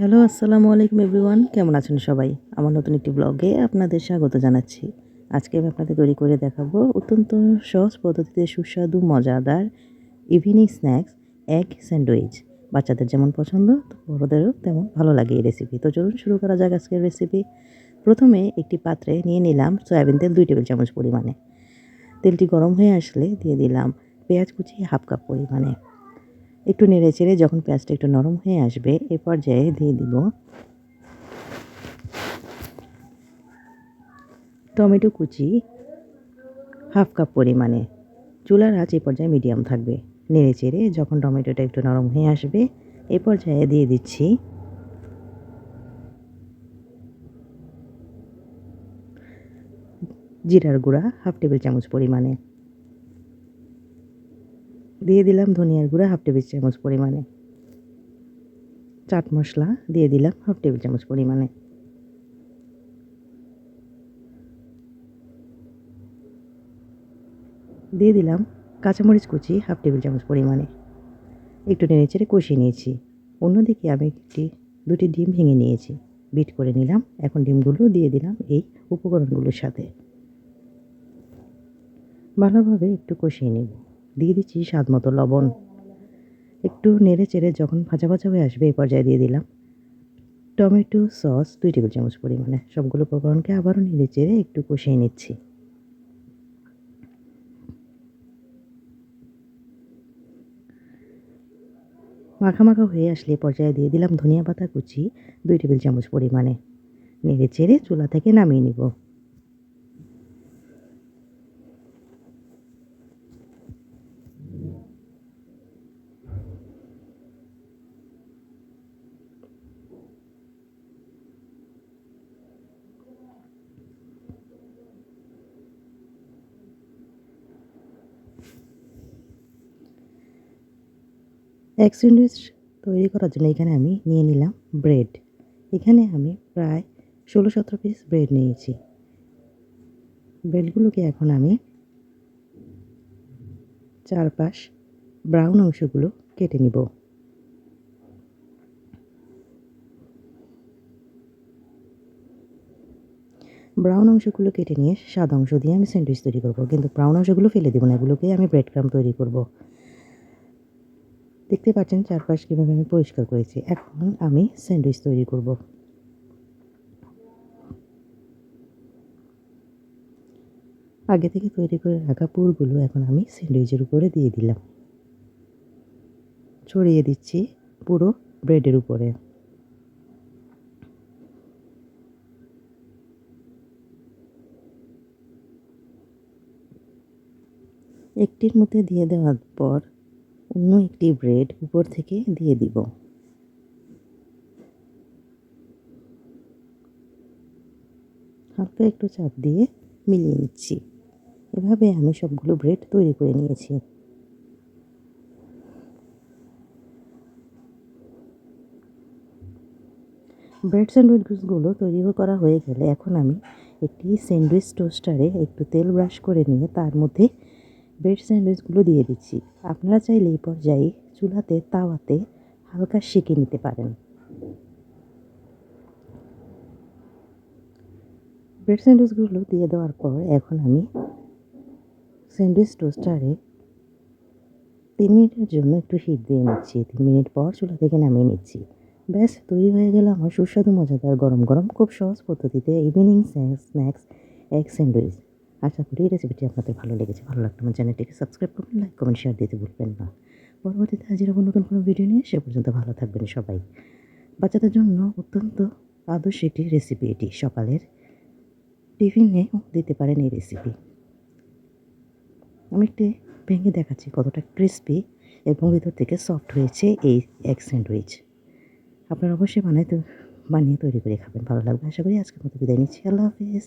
Hello, আসসালামু আলাইকুম everyone. কেমন আছেন সবাই? আমার নতুন একটি ব্লগে আপনাদের স্বাগত জানাচ্ছি। আজকে আমি আপনাদের তৈরি করে দেখাবো অত্যন্ত সহজ পদ্ধতিতে সুস্বাদু, মজাদার ইভিনিং স্ন্যাক্স এগ স্যান্ডউইচ বাচ্চাদের যেমন পছন্দ, বড়োদেরও তেমন ভালো লাগে এই রেসিপি তো চলুন শুরু করা যাক আজকের রেসিপি প্রথমে একটি পাত্রে নিয়ে নিলাম সয়াবিন তেল দুই টেবিল চামচ পরিমাণে। তেলটি গরম হয়ে আসলে দিয়ে দিলাম পেঁয়াজ কুচি হাফ কাপ পরিমাণে। একটু নেড়ে চেড়ে যখন পেঁয়াজটা একটু নরম হয়ে আসবে, এ পর্যায়ে দিয়ে দিব টমেটো কুচি হাফ কাপ পরিমাণে। চুলার আঁচ এ পর্যায়ে মিডিয়াম থাকবে। নেড়ে চেড়ে যখন টমেটোটা একটু নরম হয়ে আসবে, এ পর্যায়ে দিয়ে দিচ্ছি জিরার গুঁড়া হাফ টেবিল চামচ পরিমাণে। দিয়ে দিলাম ধনিয়ার গুঁড়া হাফ টেবিল চামচ পরিমাণে। চাট মশলা দিয়ে দিলাম হাফ টেবিল চামচ পরিমাণে। দিয়ে দিলাম কাঁচামরিচ কুচি হাফ টেবিল চামচ পরিমাণে। একটু নেড়ে চেড়ে কষিয়ে নিয়েছি। অন্যদিকে আমি একটি, দুটি ডিম ভেঙে নিয়েছি। বিট করে নিলাম। এখন ডিমগুলো দিয়ে দিলাম এই উপকরণগুলোর সাথে। ভালোভাবে একটু কষিয়ে নেব। দিয়ে দিচ্ছি স্বাদ মতো লবণ। একটু নেড়ে চেড়ে যখন ভাজা ভাজা হয়ে আসবে এই পর্যায়ে দিয়ে দিলাম। টমেটো সস দুই টেবিল চামচ পরিমাণে। সবগুলো উপকরণকে আবারও নেড়ে চেড়ে একটু কষিয়ে নিচ্ছি। মাখা মাখা হয়ে আসলে পর্যায়ে দিয়ে দিলাম ধনিয়া পাতা কুচি দুই টেবিল চামচ পরিমাণে। নেড়ে চেড়ে চুলা থেকে নামিয়ে নিব। এক স্যান্ডউইচ তৈরি করার জন্য এখানে আমি নিয়ে নিলাম ব্রেড এখানে আমি প্রায় ষোলো সতেরো পিস ব্রেড নিয়েছি। ব্রেডগুলোকে এখন আমি চারপাশ ব্রাউন অংশগুলো কেটে নিব। ব্রাউন অংশগুলো কেটে নিয়ে সাদা অংশ দিয়ে আমি স্যান্ডউইচ তৈরি করব। কিন্তু ব্রাউন অংশগুলো ফেলে দেবো না এগুলোকে আমি ব্রেড ক্রাম তৈরি করব। দেখতে পাচ্ছেন চারপাশ কীভাবে আমি পরিষ্কার করেছি। এখন আমি স্যান্ডউইচ তৈরি করব। আগে থেকে তৈরি করে রাখা পুরগুলো এখন আমি স্যান্ডউইচের উপরে দিয়ে দিলাম। ছড়িয়ে দিচ্ছি পুরো ব্রেডের উপরে। একটির মধ্যে দিয়ে দেওয়ার পর অন্য একটি ব্রেড উপর থেকে দিয়ে দিব। হালকা একটু চাপ দিয়ে মিলিয়ে নিচ্ছি। এভাবে আমি সবগুলো ব্রেড তৈরি করে নিয়েছি। ব্রেড স্যান্ডউইচগুলো তৈরি করা হয়ে গেলে এখন আমি একটি স্যান্ডউইচ টোস্টারে একটু তেল ব্রাশ করে নিয়ে তার মধ্যে ব্রেড স্যান্ডউইচগুলো দিয়ে দিচ্ছি। আপনারা চাইলে এই পর্যায়ে চুলাতে, তাওয়াতে হালকা সেঁকে নিতে পারেন। ব্রেড স্যান্ডউইচগুলো দিয়ে দেওয়ার পর এখন আমি স্যান্ডউইচ টোস্টারে তিন মিনিটের জন্য একটু হিট দিয়ে নিচ্ছি। তিন মিনিট পর চুলা থেকে নামিয়ে নিচ্ছি। ব্যাস, তৈরি হয়ে গেল আমার সুস্বাদু, মজাদার গরম গরম খুব সহজ পদ্ধতিতে ইভিনিং স্ন্যাক্স এক স্যান্ডউইচ আশা করি এই রেসিপিটি আপনাদের ভালো লেগেছে, ভালো লাগলে আমার চ্যানেলটিকে সাবস্ক্রাইব করবেন লাইক কমেন্ট শেয়ার দিতে ভুলবেন না। পরবর্তীতে হাজির হব নতুন কোনো ভিডিও নিয়ে সে পর্যন্ত ভালো থাকবেন সবাই। বাচ্চাদের জন্য অত্যন্ত আদর্শ একটি রেসিপি এটি, সকালের টিফিনে দিতে পারেন এই রেসিপি আমি একটি ভেঙে দেখাচ্ছি কতটা ক্রিস্পি এবং ভিতর থেকে সফট হয়েছে এই এগ স্যান্ডউইচ আপনারা অবশ্যই বানাই তো বানিয়ে তৈরি করে খাবেন, ভালো লাগবে আশা করি আজকের মতো বিদায় নিচ্ছি। আল্লাহ হাফিজ।